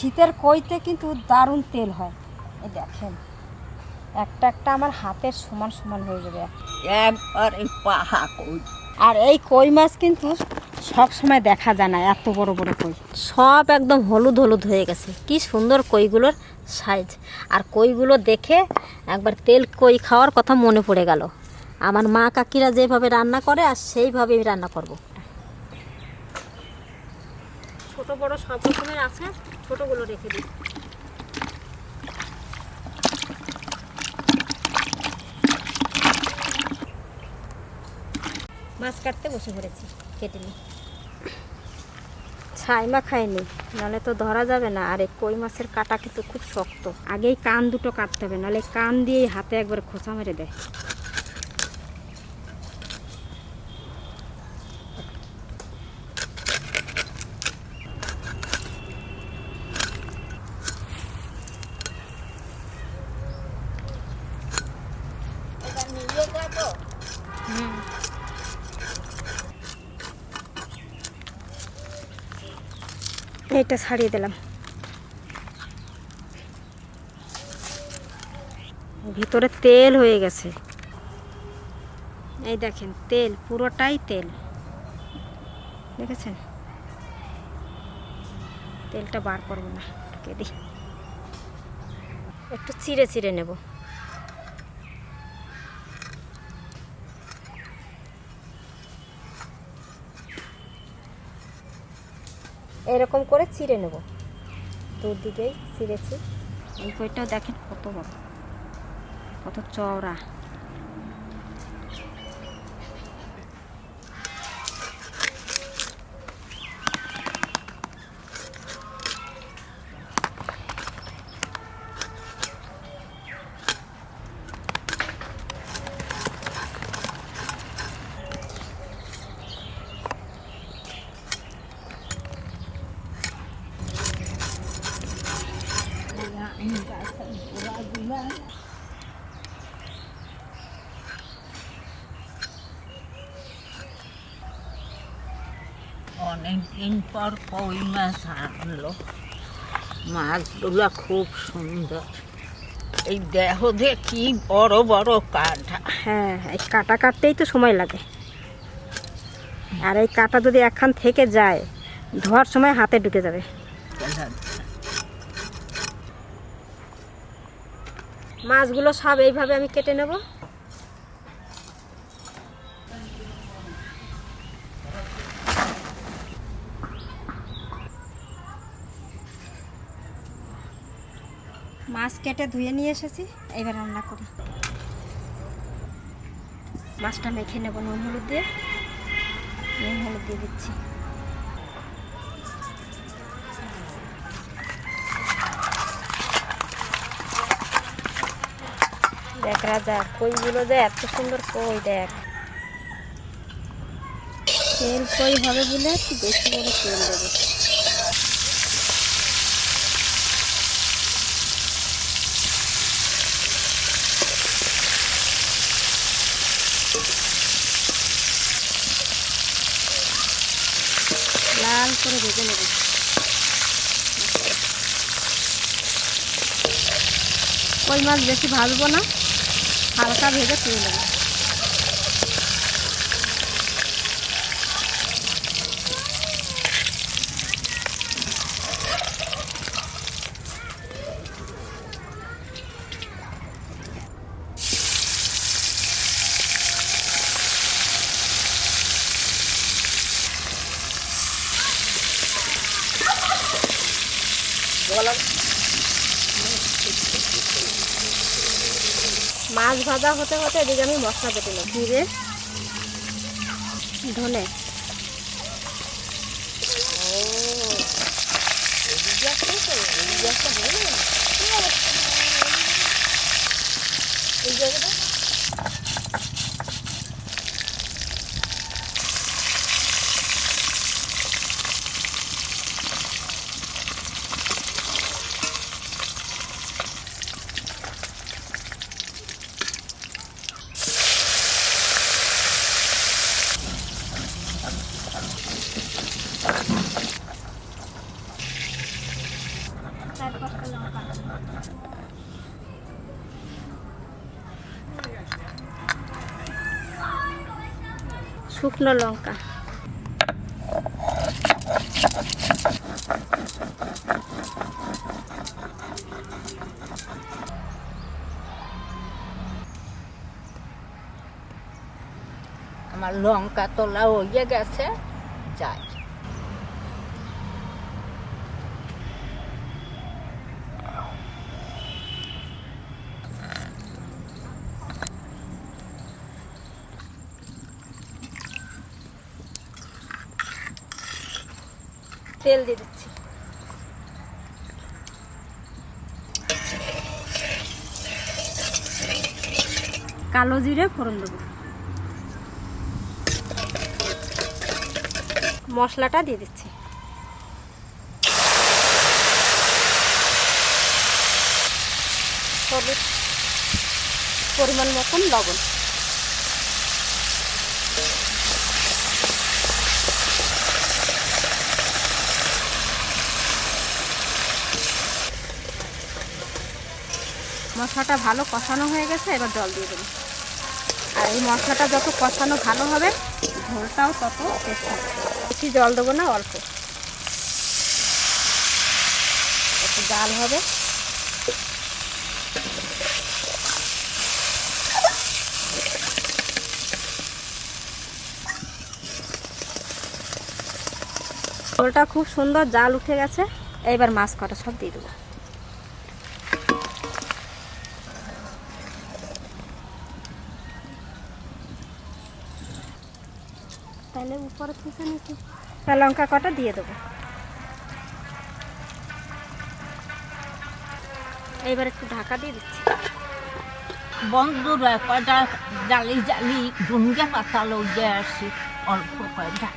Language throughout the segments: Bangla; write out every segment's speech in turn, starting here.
শীতের কইতে কিন্তু দারুণ তেল হয়। এই দেখেন একটা একটা আমার হাতের সমান সমান হয়ে যাবে। একবারে পাহা কই। আর এই কই মাছ কিন্তু সব সময় দেখা যায় না এত বড় বড় কই। সব একদম হলুদ হলুদ হয়ে গেছে। কি সুন্দর কইগুলোর সাইজ। আর কইগুলো দেখে একবার তেল কই খাওয়ার কথা মনে পড়ে গেল। আমার মা কাকিরা যেভাবে রান্না করে আর সেইভাবেই রান্না করব। ছোট বড় সব রকমের আছে। ছোটগুলো রেখে দিই। মাছ কাটতে বসে পড়েছি, কেটে নিই। ছাইমা খায়নি, নাহলে তো ধরা যাবে না। আর এই কই মাছের কাটা কিন্তু খুব শক্ত। আগেই কান দুটো কাটতে হবে, নাহলে কান দিয়ে হাতে একবার খোঁচা মেরে দেয়। এইটা ছাড়িয়ে দিলাম। ভিতরে তেল হয়ে গেছে। এই দেখেন, তেল, পুরোটাই তেল। দেখেছেন? তেলটা বার করব না একটু চিড়ে চিড়ে নেব। এরকম করে চিড়ে নেব। দুদিকেই চিড়েছি এই কইটাও দেখেন কত বড়। কত চওড়া। অনেক দিন পর কই মাছ আনলো। মাছগুলো খুব সুন্দর। এই দেহ যে কি বড় বড় কাঠা হ্যাঁ এই কাঁটা কাটতেই তো সময় লাগে। আর এই কাঁটা যদি একখান থেকে যায়, ধোয়ার সময় হাতে ঢুকে যাবে। মাছগুলো সব এইভাবে আমি কেটে নেব। মাছ কেটে ধুয়ে নিয়ে এসেছি, এবার রান্না করি। মাছটা মেখে নেব নুন হলুদ দিয়ে। নুন হলুদ দিয়ে দিচ্ছি। দেখ রাজা, কইগুলো যে এত সুন্দর কই, দেখ। তেল কই হবে বলে বেশি করে তেল দেবো। লাল করে ভেজে নেব। কই মাছ বেশি ভাজবো না হালকা ভেজে তুলে নেব। ভাজা হতে হতে এদিকে আমি মশলা কেটে নেব। জিরে ধনে। এই জায়গাটা? শুকনো লঙ্কা। আমার লঙ্কা তোলা হয়ে গেছে যাই। তেল দিয়ে দিচ্ছি। কালো জিরে ফোড়ন দেবো। মশলাটা দিয়ে দিচ্ছি। পরিমাণ মতন লবণ। মশলাটা ভালো কষানো হয়ে গেছে, এবার জল দিয়ে দেবো। আর এই মশলাটা যত কষানো ভালো হবে, ঝোলটাও তত বেশি জল দেবো না, অল্প। একটু জাল হবে। ঝোলটা খুব সুন্দর জাল উঠে গেছে এইবার মাছ কটা সব দিয়ে দেবো। তাহলে উপরে থেকে নিচ্ছি লঙ্কা কটা দিয়ে দেবো। এইবার একটু ঢাকা দিয়ে দিচ্ছি। বন্ধুরা কয়টা জালি জালি ডুঙ্গে পাতা লইয়ে আসি অল্প কয়টা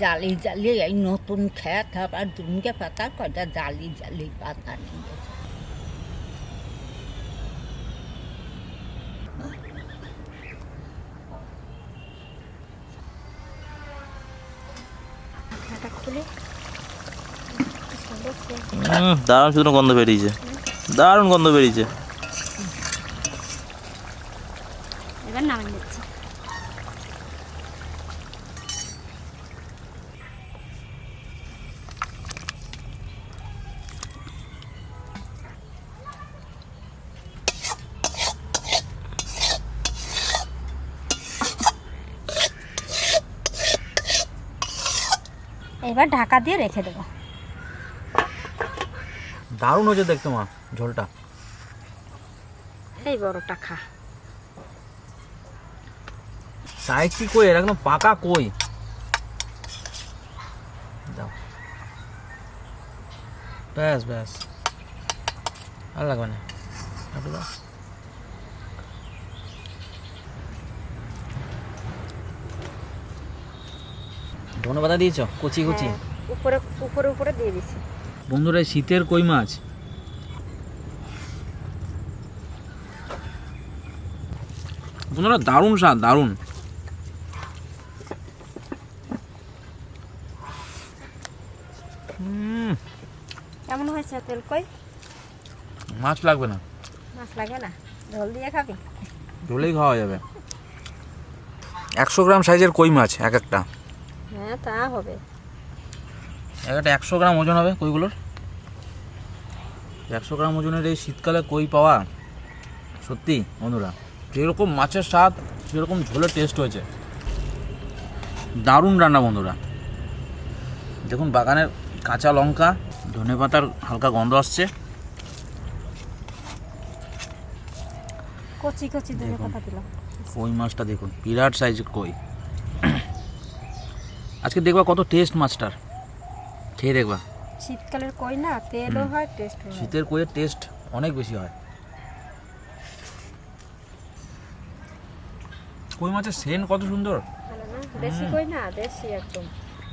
জালি জালি এই নতুন খেত আবার ডুঙ্গে পাতা কয়টা জালি জালি পাতা নিয়ে ঢাকা খুলে কি সুন্দর scent। হুম দারুণ শুধু গন্ধ বেরিয়েছে। দারুণ গন্ধ বেরিয়েছে। এবার ঢাকা দিয়ে রেখে দেবো। দারুণ হয়েছে দেখতে মা ঝোলটা। এই বড়টা খা সাইজটি কই? এর একদম পাকা কই? দাও। ব্যাস ব্যাস। আর লাগবে না। একটু দাও। ধনে পাতা দিয়েছ কচি কচি। হ্যাঁ, উপরে উপরে উপরে দিয়ে দিছি। বন্ধুরা শীতের কই মাছ? বন্ধুরা দারুণ স্বাদ দারুণ। কেমন হয়েছে তেল কই? মাছ লাগবে না। মাছ লাগে না? দিয়ে খাবি? ঝোলেই খাওয়া যাবে। একশো গ্রাম সাইজের কই মাছ এক একটা? হ্যাঁ তা হবে। এক একটা একশো গ্রাম ওজন হবে কইগুলোর। একশো গ্রাম ওজনের এই শীতকালে কই পাওয়া? সত্যি বন্ধুরা যেরকম মাছের স্বাদ সেরকম ঝোলের টেস্ট হয়েছে। দারুণ রান্না বন্ধুরা। দেখুন বাগানের কাঁচা লঙ্কা ধনে পাতার হালকা গন্ধ আসছে। কচি কচি দেখুন। কথা দিলাম। কই মাছটা দেখুন বিরাট সাইজের কই। আজকে দেখবা কত টেস্ট মাছটার খেয়ে দেখবা। শীতকালের কই না তেলও হয় টেস্ট হয়। শীতের কইয়ের টেস্ট অনেক বেশি হয়। কই মাছের সেন কত সুন্দর? ভালো না? দেশি কই না? দেশি একদম।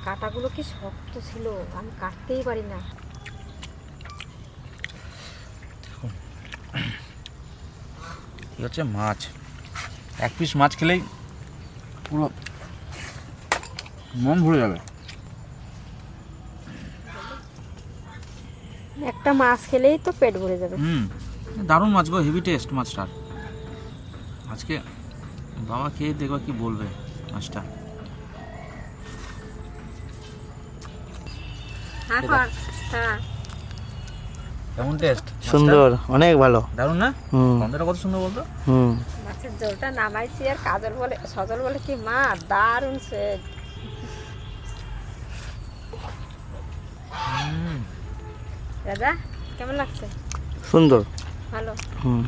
কাটাগুলো কি শক্ত ছিল আমি কাটতেই পারি না। হচ্ছে মাছ। এক পিস মাছ খেলেই পুরো মন ভরে যাবে। একটা মাছ খেলেই তো পেট ভরে যাবে। হুম দারুণ মাছ গো হেভি টেস্ট মাছটার। আজকে বাবা খেয়ে দেখো কি বলবে মাছটা। হ্যাঁ, হ্যাঁ, হ্যাঁ। কেমন টেস্ট সুন্দর অনেক ভালো। দারুণ না? কত সুন্দর বলতো? মাছের জলটা নামাইছি আর কাজল বলে সজল বলে কি মা দারুণ সেট রাজা কেমন লাগছে? সুন্দর। ভালো। হুম।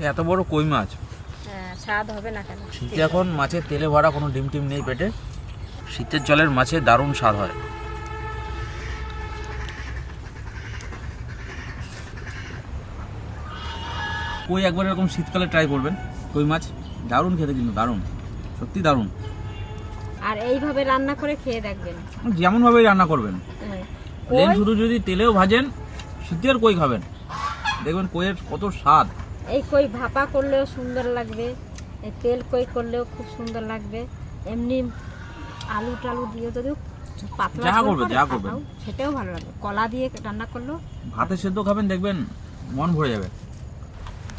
এত বড় কই মাছ? হ্যাঁ স্বাদ হবে না কেন? শীতে এখন মাছের তেলে ভরা কোনো ডিম টিম নেই পেটে। শীতের জলের মাছে দারুণ স্বাদ হয়। কই একবার এরকম শীতকালে ট্রাই করবেন? কই মাছ? দারুণ খেতে কিন্তু দারুণ। সত্যি দারুণ। আর এইভাবে রান্না করে খেয়ে দেখবেন। যেমনভাবেই রান্না করবেন। হ্যাঁ। প্লেন শুধু যদি তেলেও ভাজেন শীতের কই খাবেন? দেখবেন কইয়ের কত স্বাদ। এই কই ভাপা করলেও সুন্দর লাগবে এই তেল কই করলেও খুব সুন্দর লাগবে। এমনি আলু টালু দিয়ে যদি পাতলা যা করবে, যা করবে। সেটাও ভালো লাগবে। কলা দিয়ে রান্না করলেও ভাতে সেদ্ধ খাবেন দেখবেন মন ভরে যাবে।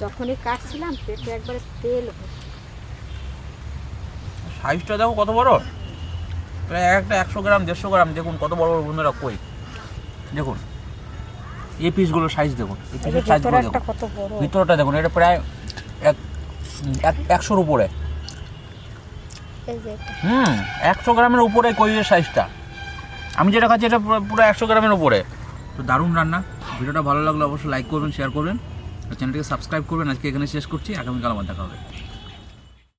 যখনই কাটছিলাম পেটে একবারে তেল সাইজটা দেখো কত বড়। প্রায় এক একটা একশো গ্রাম দেড়শো গ্রাম দেখুন কত বড় বড় বন্ধুরা কই। দেখুন এই পিসগুলো সাইজ দেখুন এই এই পিসের সাইজগুলো দেখুন। ভিতরটা দেখুন এটা প্রায় এক এক- একশোর উপরে। হুম একশো গ্রামের উপরে কইয়ের সাইজটা আমি যেটা খাচ্ছি এটা পুরো- একশো গ্রামের উপরে। তো দারুণ রান্না। ভিডিওটা ভালো লাগলে অবশ্যই লাইক করবেন শেয়ার করবেন। আর চ্যানেলটিকে সাবস্ক্রাইব করবেন। আজকে এখানে শেষ করছি। আগামীকাল আমার দেখা হবে।